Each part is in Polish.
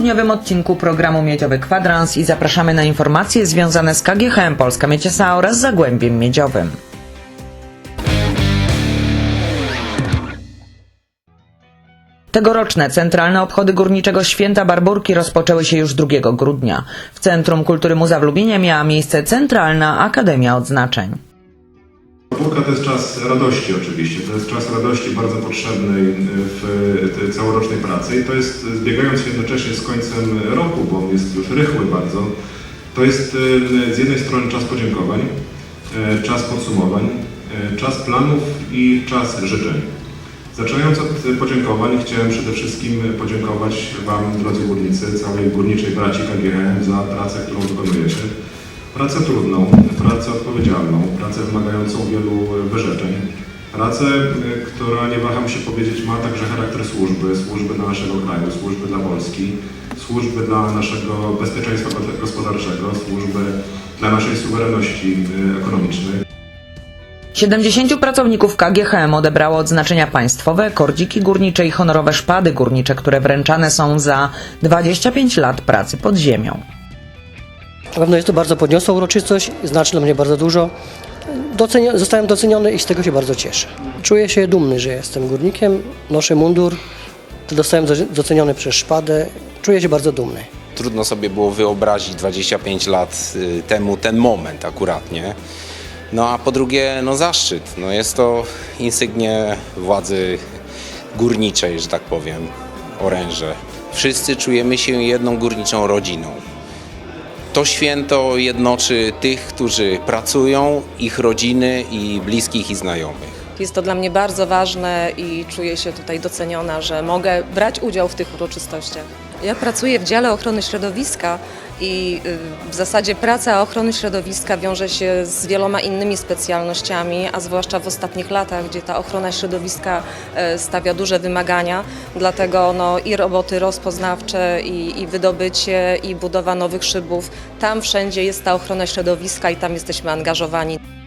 Grudniowym odcinku programu Miedziowy Kwadrans i zapraszamy na informacje związane z KGHM Polska Mieciesa oraz Zagłębiem Miedziowym. Tegoroczne centralne obchody górniczego Święta Barburki rozpoczęły się już 2 grudnia. W Centrum Kultury Muza w Lubinie miała miejsce Centralna Akademia Odznaczeń. Burka to jest czas radości oczywiście, to jest czas radości bardzo potrzebnej w tej całorocznej pracy i to jest zbiegając się jednocześnie z końcem roku, bo on jest już rychły bardzo, to jest e, z jednej strony czas podziękowań, e, czas podsumowań, e, czas planów i czas życzeń. Zaczynając od podziękowań, chciałem przede wszystkim podziękować Wam, drodzy górnicy, całej górniczej braci KGHM za pracę, którą wykonujecie. Pracę trudną, pracę odpowiedzialną, pracę wymagającą wielu wyrzeczeń. Pracę, y, która, nie waham się powiedzieć, ma także charakter służby, służby dla naszego kraju, służby dla Polski, służby dla naszego bezpieczeństwa gospodarczego, służby dla naszej suwerenności y, ekonomicznej. 70 pracowników KGHM odebrało odznaczenia państwowe, kordziki górnicze i honorowe szpady górnicze, które wręczane są za 25 lat pracy pod ziemią. Na pewno jest to bardzo podniosła uroczystość, znaczy dla mnie bardzo dużo. Zostałem doceniony i z tego się bardzo cieszę. Czuję się dumny, że jestem górnikiem, noszę mundur, zostałem doceniony przez szpadę. Czuję się bardzo dumny. Trudno sobie było wyobrazić 25 lat y, temu ten moment akurat, nie? No a po drugie, no zaszczyt. No jest to insygnie władzy górniczej, że tak powiem, oręże. Wszyscy czujemy się jedną górniczą rodziną. To święto jednoczy tych, którzy pracują, ich rodziny i bliskich i znajomych. Jest to dla mnie bardzo ważne i czuję się tutaj doceniona, że mogę brać udział w tych uroczystościach. Ja pracuję w dziale ochrony środowiska i y, w zasadzie praca ochrony środowiska wiąże się z wieloma innymi specjalnościami, a zwłaszcza w ostatnich latach, gdzie ta ochrona środowiska e, stawia duże wymagania. Dlatego no, i roboty rozpoznawcze, i, i wydobycie, i budowa nowych szybów, tam wszędzie jest ta ochrona środowiska i tam jesteśmy angażowani.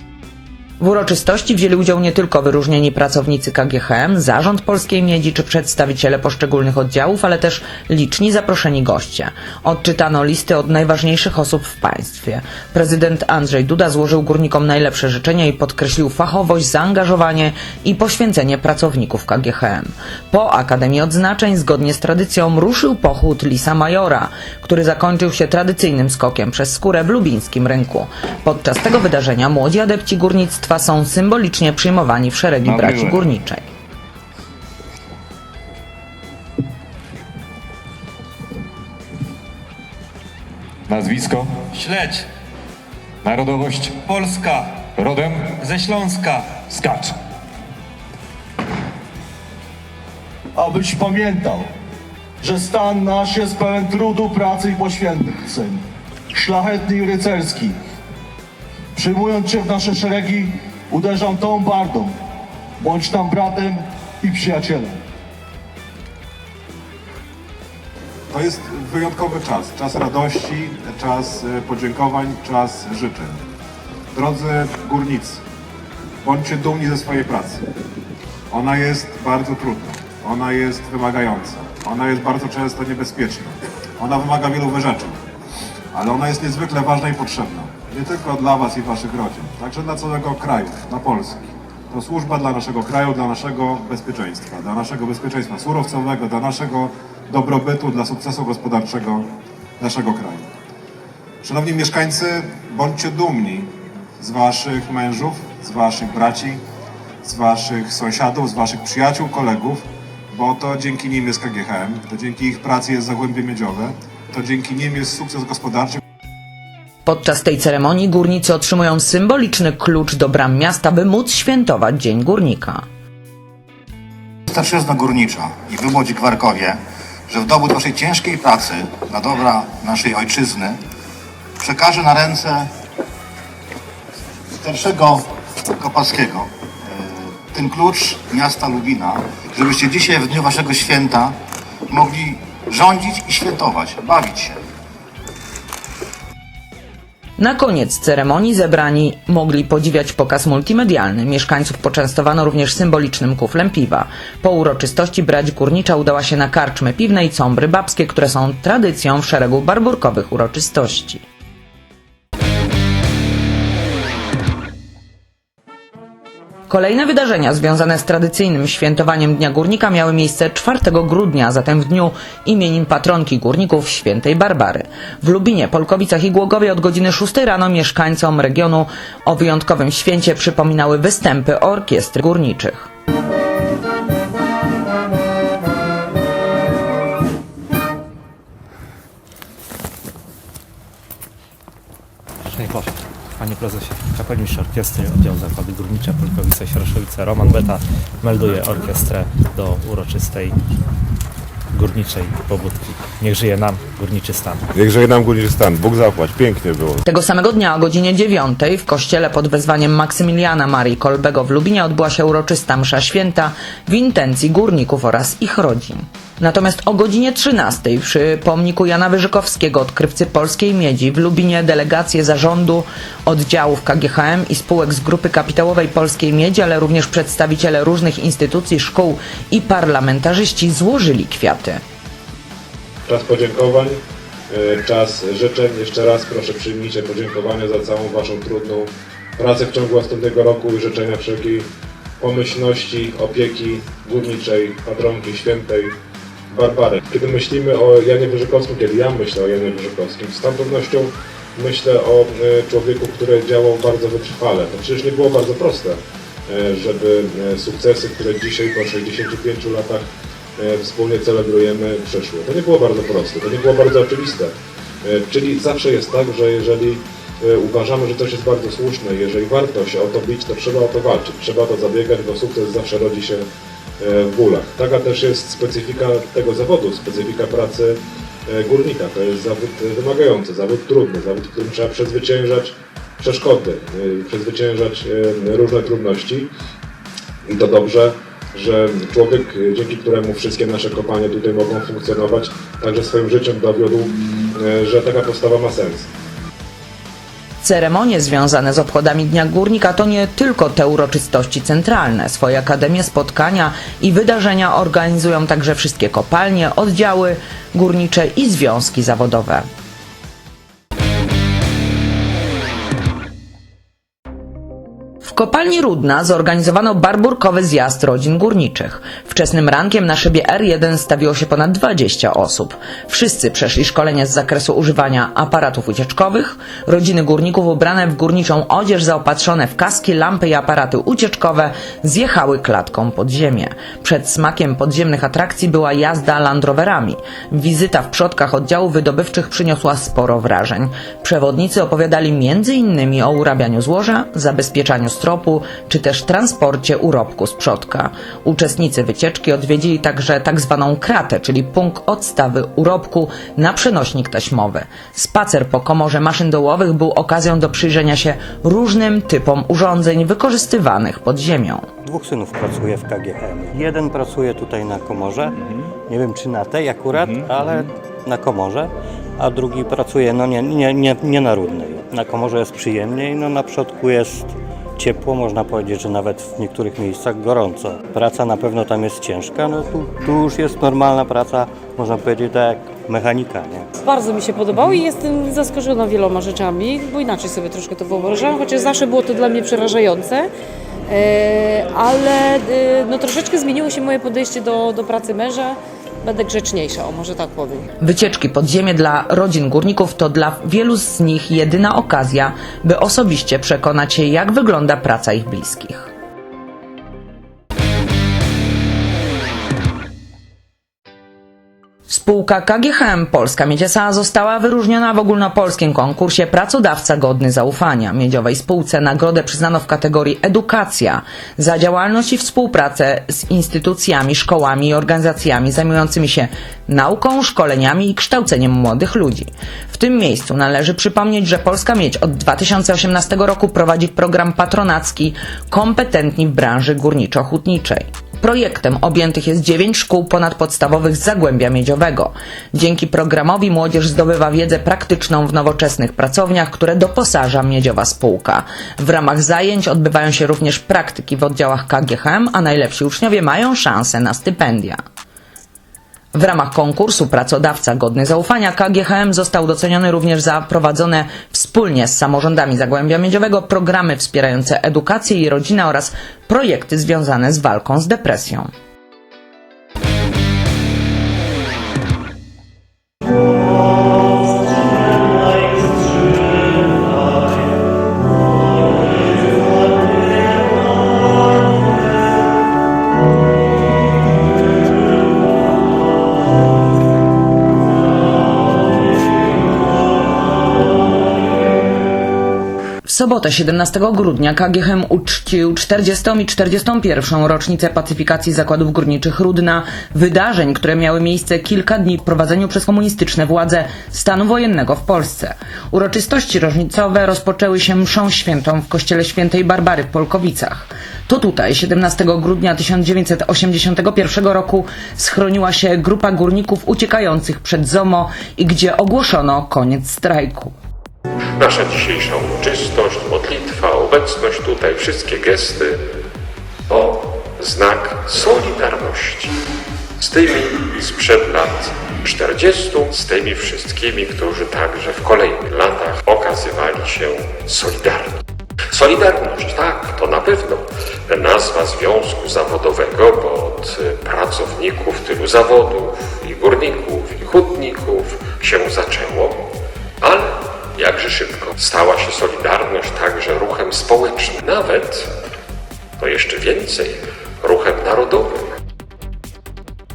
W uroczystości wzięli udział nie tylko wyróżnieni pracownicy KGHM, zarząd Polskiej Miedzi czy przedstawiciele poszczególnych oddziałów, ale też liczni zaproszeni goście. Odczytano listy od najważniejszych osób w państwie. Prezydent Andrzej Duda złożył górnikom najlepsze życzenia i podkreślił fachowość, zaangażowanie i poświęcenie pracowników KGHM. Po Akademii Odznaczeń, zgodnie z tradycją, ruszył pochód Lisa Majora, który zakończył się tradycyjnym skokiem przez skórę w lubińskim rynku. Podczas tego wydarzenia młodzi adepci górnictwa są symbolicznie przyjmowani w szeregi Na braci miłe. górniczej. Nazwisko, Śledź, narodowość, Polska, rodem, ze Śląska. skacz. abyś pamiętał, że stan nasz jest pełen trudu, pracy i poświęceń, szlachetny i rycerski. Przyjmując Cię w nasze szeregi, uderzam tą bardą. Bądź tam bratem i przyjacielem. To jest wyjątkowy czas, czas radości, czas e, podziękowań, czas życzeń. Drodzy górnicy, bądźcie dumni ze swojej pracy. Ona jest bardzo trudna, ona jest wymagająca, ona jest bardzo często niebezpieczna, ona wymaga wielu wyrzeczeń, ale ona jest niezwykle ważna i potrzebna. Nie tylko dla Was i Waszych rodzin, także dla całego kraju, dla Polski. To służba dla naszego kraju, dla naszego bezpieczeństwa, dla naszego bezpieczeństwa surowcowego, dla naszego dobrobytu, dla sukcesu gospodarczego naszego kraju. Szanowni mieszkańcy, bądźcie dumni z Waszych mężów, z Waszych braci, z Waszych sąsiadów, z Waszych przyjaciół, kolegów, bo to dzięki nim jest KGHM, to dzięki ich pracy jest Zagłębie Miedziowe, to dzięki nim jest sukces gospodarczy, Podczas tej ceremonii górnicy otrzymują symboliczny klucz do bram miasta, by móc świętować Dzień Górnika. Starszyzna górnicza i wy młodzi kwarkowie, że w dowód waszej ciężkiej pracy na dobra naszej ojczyzny przekażę na ręce starszego Kopalskiego e, ten klucz miasta Lubina, żebyście dzisiaj w dniu waszego święta mogli rządzić i świętować, bawić się. Na koniec ceremonii zebrani mogli podziwiać pokaz multimedialny. Mieszkańców poczęstowano również symbolicznym kuflem piwa. Po uroczystości brać górnicza udała się na karczmy piwne i combry babskie, które są tradycją w szeregu barburkowych uroczystości. Kolejne wydarzenia związane z tradycyjnym świętowaniem Dnia Górnika miały miejsce 4 grudnia, zatem w dniu imienin patronki górników świętej Barbary. W Lubinie, Polkowicach i Głogowie od godziny 6 rano mieszkańcom regionu o wyjątkowym święcie przypominały występy orkiestr górniczych. Panie Prezesie, kapelmistrz orkiestry oddział Zakłady Górnicze Polkowice Sieroszowice Roman Beta melduje orkiestrę do uroczystej górniczej pobudki. Niech żyje nam górniczy stan. Niech żyje nam górniczy stan. Bóg zapłać. Pięknie było. Tego samego dnia o godzinie 9 w kościele pod wezwaniem Maksymiliana Marii Kolbego w Lubinie odbyła się uroczysta msza święta w intencji górników oraz ich rodzin. Natomiast o godzinie 13 przy pomniku Jana Wyżykowskiego, odkrywcy polskiej miedzi, w Lubinie delegacje zarządu oddziałów KGHM i spółek z grupy kapitałowej Polskiej Miedzi, ale również przedstawiciele różnych instytucji, szkół i parlamentarzyści złożyli kwiaty. Czas podziękowań, e, czas życzeń. Jeszcze raz proszę przyjmijcie podziękowania za całą Waszą trudną pracę w ciągu ostatniego roku i życzenia wszelkiej pomyślności, opieki górniczej, patronki świętej Barbary. Kiedy myślimy o Janie Wyżykowskim, kiedy ja myślę o Janie Wyżykowskim, z całą pewnością myślę o e, człowieku, który działał bardzo wytrwale. To przecież nie było bardzo proste, e, żeby e, sukcesy, które dzisiaj po 65 latach wspólnie celebrujemy, przeszły. To nie było bardzo proste, to nie było bardzo oczywiste. Czyli zawsze jest tak, że jeżeli uważamy, że coś jest bardzo słuszne, jeżeli warto się o to bić, to trzeba o to walczyć, trzeba to zabiegać, bo sukces zawsze rodzi się w bólach. Taka też jest specyfika tego zawodu, specyfika pracy e, górnika. To jest zawód e, wymagający, zawód trudny, zawód, w którym trzeba przezwyciężać przeszkody, e, przezwyciężać e, różne trudności. I to dobrze, że człowiek, e, dzięki któremu wszystkie nasze kopalnie tutaj mogą funkcjonować, także swoim życiem dowiódł, e, że taka postawa ma sens. Ceremonie związane z obchodami Dnia Górnika to nie tylko te uroczystości centralne. Swoje akademie, spotkania i wydarzenia organizują także wszystkie kopalnie, oddziały górnicze i związki zawodowe. W kopalni Rudna zorganizowano barburkowy zjazd rodzin górniczych. Wczesnym rankiem na szybie R1 stawiło się ponad 20 osób. Wszyscy przeszli szkolenie z zakresu używania aparatów ucieczkowych. Rodziny górników ubrane w górniczą odzież, zaopatrzone w kaski, lampy i aparaty ucieczkowe zjechały klatką pod ziemię. Przed smakiem podziemnych atrakcji była jazda Land Roverami. Wizyta w przodkach oddziałów wydobywczych przyniosła sporo wrażeń. Przewodnicy opowiadali m.in. o urabianiu złoża, zabezpieczaniu stropu, czy też transporcie urobku z przodka. Uczestnicy wycieczki odwiedzili także tak zwaną kratę, czyli punkt odstawy urobku na przenośnik taśmowy. Spacer po komorze maszyn dołowych był okazją do przyjrzenia się różnym typom urządzeń wykorzystywanych pod ziemią. Dwóch synów pracuje w KGHM. Jeden pracuje tutaj na komorze, nie wiem czy na tej akurat, ale na komorze, a drugi pracuje no nie, nie, nie, nie na Rudnej. Na komorze jest przyjemniej, no na przodku jest ciepło, można powiedzieć, że nawet w niektórych miejscach gorąco. Praca na pewno tam jest ciężka, no tu, tu już jest normalna praca, można powiedzieć tak jak mechanika, nie? Bardzo mi się podobało i jestem zaskoczona wieloma rzeczami, bo inaczej sobie troszkę to wyobrażałam, chociaż zawsze było to dla mnie przerażające. E, ale e, no, troszeczkę zmieniło się moje podejście do, do pracy męża. Będę grzeczniejsza, o może tak powiem. Wycieczki pod ziemię dla rodzin górników to dla wielu z nich jedyna okazja, by osobiście przekonać się, jak wygląda praca ich bliskich. Spółka KGHM Polska Miedziosa została wyróżniona w ogólnopolskim konkursie Pracodawca Godny Zaufania. Miedziowej spółce nagrodę przyznano w kategorii Edukacja za działalność i współpracę z instytucjami, szkołami i organizacjami zajmującymi się nauką, szkoleniami i kształceniem młodych ludzi. W tym miejscu należy przypomnieć, że Polska Miedź od 2018 roku prowadzi program patronacki Kompetentni w branży górniczo-hutniczej. Projektem objętych jest dziewięć szkół ponadpodstawowych z Zagłębia Miedziowego. Dzięki programowi młodzież zdobywa wiedzę praktyczną w nowoczesnych pracowniach, które doposaża Miedziowa Spółka. W ramach zajęć odbywają się również praktyki w oddziałach KGHM, a najlepsi uczniowie mają szansę na stypendia. W ramach konkursu Pracodawca Godny Zaufania KGHM został doceniony również za prowadzone wspólnie z samorządami Zagłębia Miedziowego programy wspierające edukację i rodzinę oraz projekty związane z walką z depresją. W sobotę 17 grudnia KGHM uczcił 40. i 41. rocznicę pacyfikacji zakładów górniczych Rudna, wydarzeń, które miały miejsce kilka dni w prowadzeniu przez komunistyczne władze stanu wojennego w Polsce. Uroczystości rocznicowe rozpoczęły się mszą świętą w kościele świętej Barbary w Polkowicach. To tutaj 17 grudnia 1981 roku schroniła się grupa górników uciekających przed ZOMO i gdzie ogłoszono koniec strajku. Nasza dzisiejsza uroczystość, modlitwa, obecność tutaj, wszystkie gesty to znak solidarności z tymi sprzed lat 40, z tymi wszystkimi, którzy także w kolejnych latach okazywali się solidarni. Solidarność, tak, to na pewno nazwa związku zawodowego, bo od pracowników tylu zawodów i górników i hutników się zaczęło, ale jakże szybko stała się Solidarność także ruchem społecznym, nawet, to jeszcze więcej, ruchem narodowym.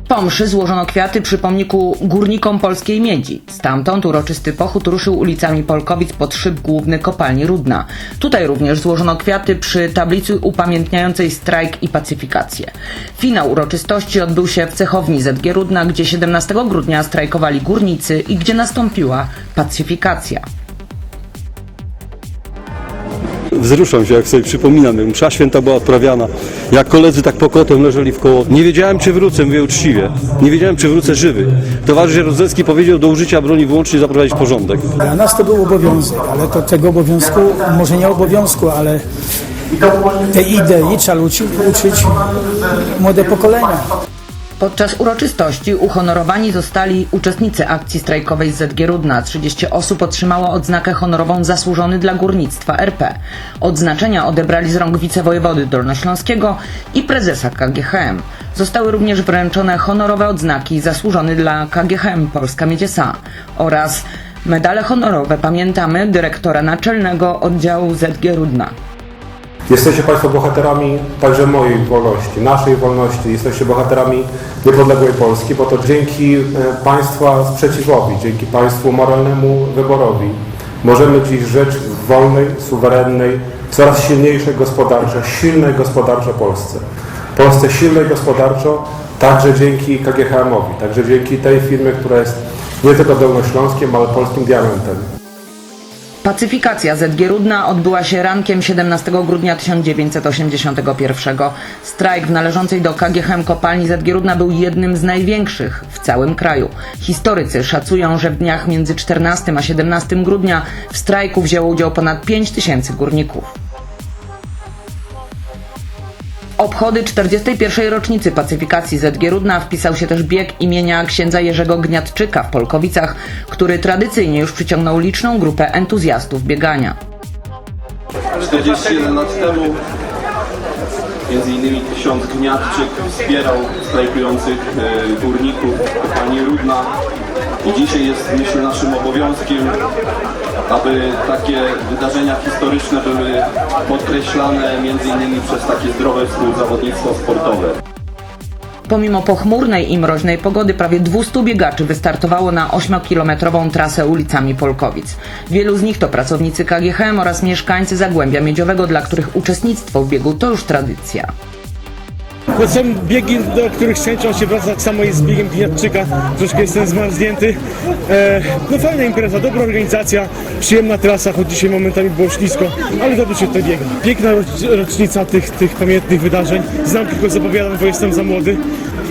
Po mszy złożono kwiaty przy pomniku górnikom polskiej miedzi. Stamtąd uroczysty pochód ruszył ulicami Polkowic pod szyb główny kopalni Rudna. Tutaj również złożono kwiaty przy tablicy upamiętniającej strajk i pacyfikację. Finał uroczystości odbył się w cechowni ZG Rudna, gdzie 17 grudnia strajkowali górnicy i gdzie nastąpiła pacyfikacja. Wzruszam się, jak sobie przypominam, jak msza święta była odprawiana, jak koledzy tak pokotem leżeli w koło. Nie wiedziałem, czy wrócę, mówię uczciwie. Nie wiedziałem, czy wrócę żywy. Towarzysz Jaruzelski powiedział do użycia broni wyłącznie zaprowadzić porządek. Dla nas to był obowiązek, ale to tego obowiązku, może nie obowiązku, ale tej idei trzeba uczyć, uczyć młode pokolenia. Podczas uroczystości uhonorowani zostali uczestnicy akcji strajkowej ZG Rudna. 30 osób otrzymało odznakę honorową Zasłużony dla Górnictwa RP. Odznaczenia odebrali z rąk wicewojewody dolnośląskiego i prezesa KGHM. Zostały również wręczone honorowe odznaki Zasłużony dla KGHM Polska Miedź S.A. oraz medale honorowe Pamiętamy dyrektora naczelnego oddziału ZG Rudna. Jesteście Państwo bohaterami także mojej wolności, naszej wolności. Jesteście bohaterami niepodległej Polski, bo to dzięki e, Państwa sprzeciwowi, dzięki Państwu moralnemu wyborowi możemy dziś żyć w wolnej, suwerennej, coraz silniejszej gospodarczo, silnej gospodarczo Polsce. Polsce silnej gospodarczo także dzięki KGHM-owi, także dzięki tej firmie, która jest nie tylko dolnośląskiem, ale polskim diamentem. Pacyfikacja ZG Rudna odbyła się rankiem 17 grudnia 1981. Strajk w należącej do KGHM kopalni ZG Rudna był jednym z największych w całym kraju. Historycy szacują, że w dniach między 14 a 17 grudnia w strajku wzięło udział ponad 5 tysięcy górników. Obchody 41. rocznicy pacyfikacji ZG Rudna wpisał się też bieg imienia księdza Jerzego Gniatczyka w Polkowicach, który tradycyjnie już przyciągnął liczną grupę entuzjastów biegania. 41 lat temu między innymi ksiądz Gniatczyk wspierał strajkujących e, górników kopalni Rudna i dzisiaj jest myślę naszym obowiązkiem, aby takie wydarzenia historyczne były podkreślane między innymi przez takie zdrowe współzawodnictwo sportowe. Pomimo pochmurnej i mroźnej pogody prawie 200 biegaczy wystartowało na 8-kilometrową trasę ulicami Polkowic. Wielu z nich to pracownicy KGHM oraz mieszkańcy Zagłębia Miedziowego, dla których uczestnictwo w biegu to już tradycja. No są biegi, do których chęcią się wraca, tak samo jest z biegiem Gniatczyka, troszkę jestem zmarznięty. E, no fajna impreza, dobra organizacja, przyjemna trasa, choć dzisiaj momentami było ślisko, ale dobrze się to biega. Piękna roc- rocznica tych, tych pamiętnych wydarzeń, znam tylko zapowiadam, bo jestem za młody.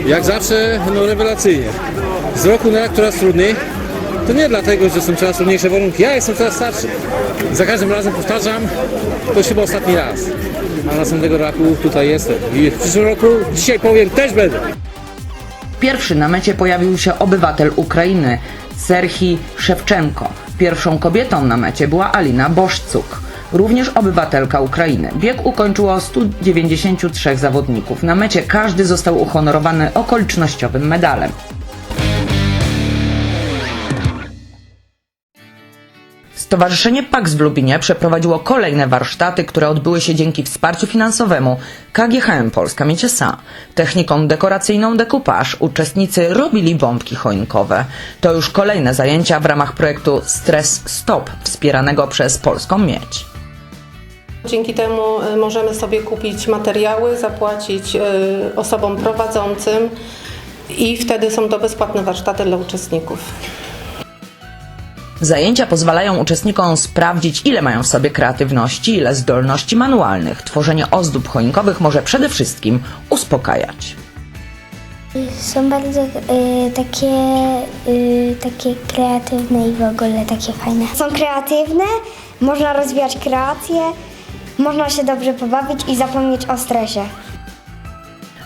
Jak zawsze, no rewelacyjnie. Z roku na rok coraz trudniej. To nie dlatego, że są coraz trudniejsze warunki. Ja jestem coraz starszy. Za każdym razem powtarzam, to chyba ostatni raz. A następnego roku tutaj jestem. I w przyszłym roku, dzisiaj powiem, też będę. Pierwszy na mecie pojawił się obywatel Ukrainy, Serhii Szewczenko. Pierwszą kobietą na mecie była Alina Boszcuk, również obywatelka Ukrainy. Bieg ukończyło 193 zawodników. Na mecie każdy został uhonorowany okolicznościowym medalem. Stowarzyszenie PAX w Lubinie przeprowadziło kolejne warsztaty, które odbyły się dzięki wsparciu finansowemu KGHM Polska Mieciesa. Techniką dekoracyjną Decoupage uczestnicy robili bombki choinkowe. To już kolejne zajęcia w ramach projektu Stress Stop wspieranego przez Polską Miedź. Dzięki temu y, możemy sobie kupić materiały, zapłacić y, osobom prowadzącym i wtedy są to bezpłatne warsztaty dla uczestników. Zajęcia pozwalają uczestnikom sprawdzić, ile mają w sobie kreatywności, ile zdolności manualnych. Tworzenie ozdób choinkowych może przede wszystkim uspokajać. Są bardzo y, takie, y, takie kreatywne i w ogóle takie fajne. Są kreatywne, można rozwijać kreację, można się dobrze pobawić i zapomnieć o stresie.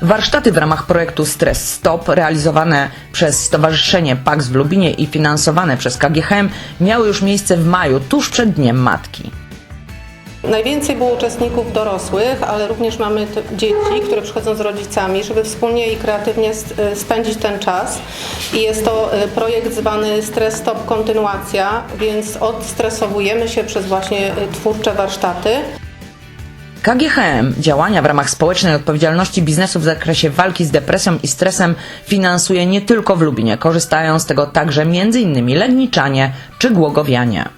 Warsztaty w ramach projektu Stress Stop, realizowane przez Stowarzyszenie PAX w Lubinie i finansowane przez KGHM, miały już miejsce w maju, tuż przed Dniem Matki. Najwięcej było uczestników dorosłych, ale również mamy dzieci, które przychodzą z rodzicami, żeby wspólnie i kreatywnie y, spędzić ten czas. I jest to y, projekt zwany Stres Stop Kontynuacja, więc odstresowujemy się przez właśnie y, twórcze warsztaty. KGHM działania w ramach społecznej odpowiedzialności biznesu w zakresie walki z depresją i stresem finansuje nie tylko w Lubinie. Korzystają z tego także m.in. Legniczanie czy Głogowianie.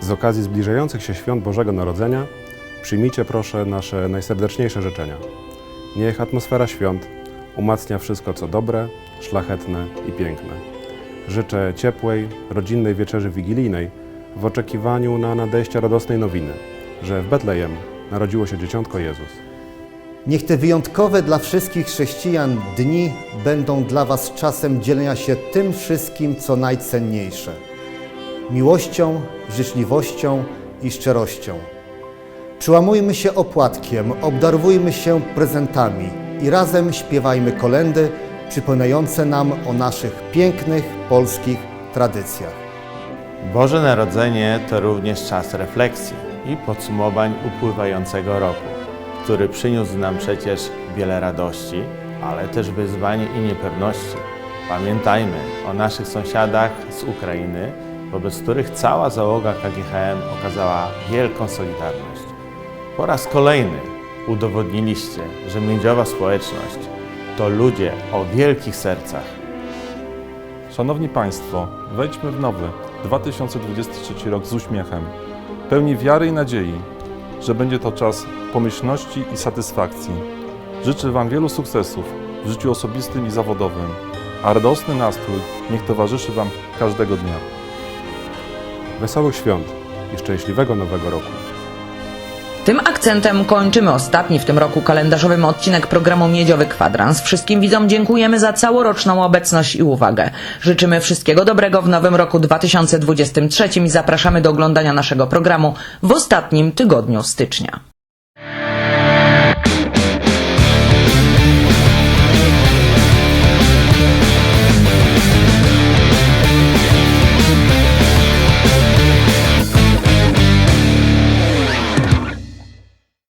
Z okazji zbliżających się świąt Bożego Narodzenia przyjmijcie proszę nasze najserdeczniejsze życzenia. Niech atmosfera świąt umacnia wszystko co dobre, szlachetne i piękne. Życzę ciepłej, rodzinnej wieczerzy wigilijnej w oczekiwaniu na nadejście radosnej nowiny, że w Betlejem narodziło się dzieciątko Jezus. Niech te wyjątkowe dla wszystkich chrześcijan dni będą dla Was czasem dzielenia się tym wszystkim, co najcenniejsze miłością, życzliwością i szczerością. Przyłamujmy się opłatkiem, obdarowujmy się prezentami i razem śpiewajmy kolendy przypominające nam o naszych pięknych polskich tradycjach. Boże Narodzenie to również czas refleksji i podsumowań upływającego roku, który przyniósł nam przecież wiele radości, ale też wyzwań i niepewności. Pamiętajmy o naszych sąsiadach z Ukrainy, wobec których cała załoga KGHM okazała wielką solidarność. Po raz kolejny udowodniliście, że miedziowa społeczność to ludzie o wielkich sercach. Szanowni Państwo, wejdźmy w nowy 2023 rok z uśmiechem, pełni wiary i nadziei, że będzie to czas pomyślności i satysfakcji. Życzę Wam wielu sukcesów w życiu osobistym i zawodowym, a radosny nastrój niech towarzyszy Wam każdego dnia. Wesołych świąt i szczęśliwego nowego roku. Tym akcentem kończymy ostatni w tym roku kalendarzowym odcinek programu Miedziowy Kwadrans. Wszystkim widzom dziękujemy za całoroczną obecność i uwagę. Życzymy wszystkiego dobrego w nowym roku 2023 i zapraszamy do oglądania naszego programu w ostatnim tygodniu stycznia.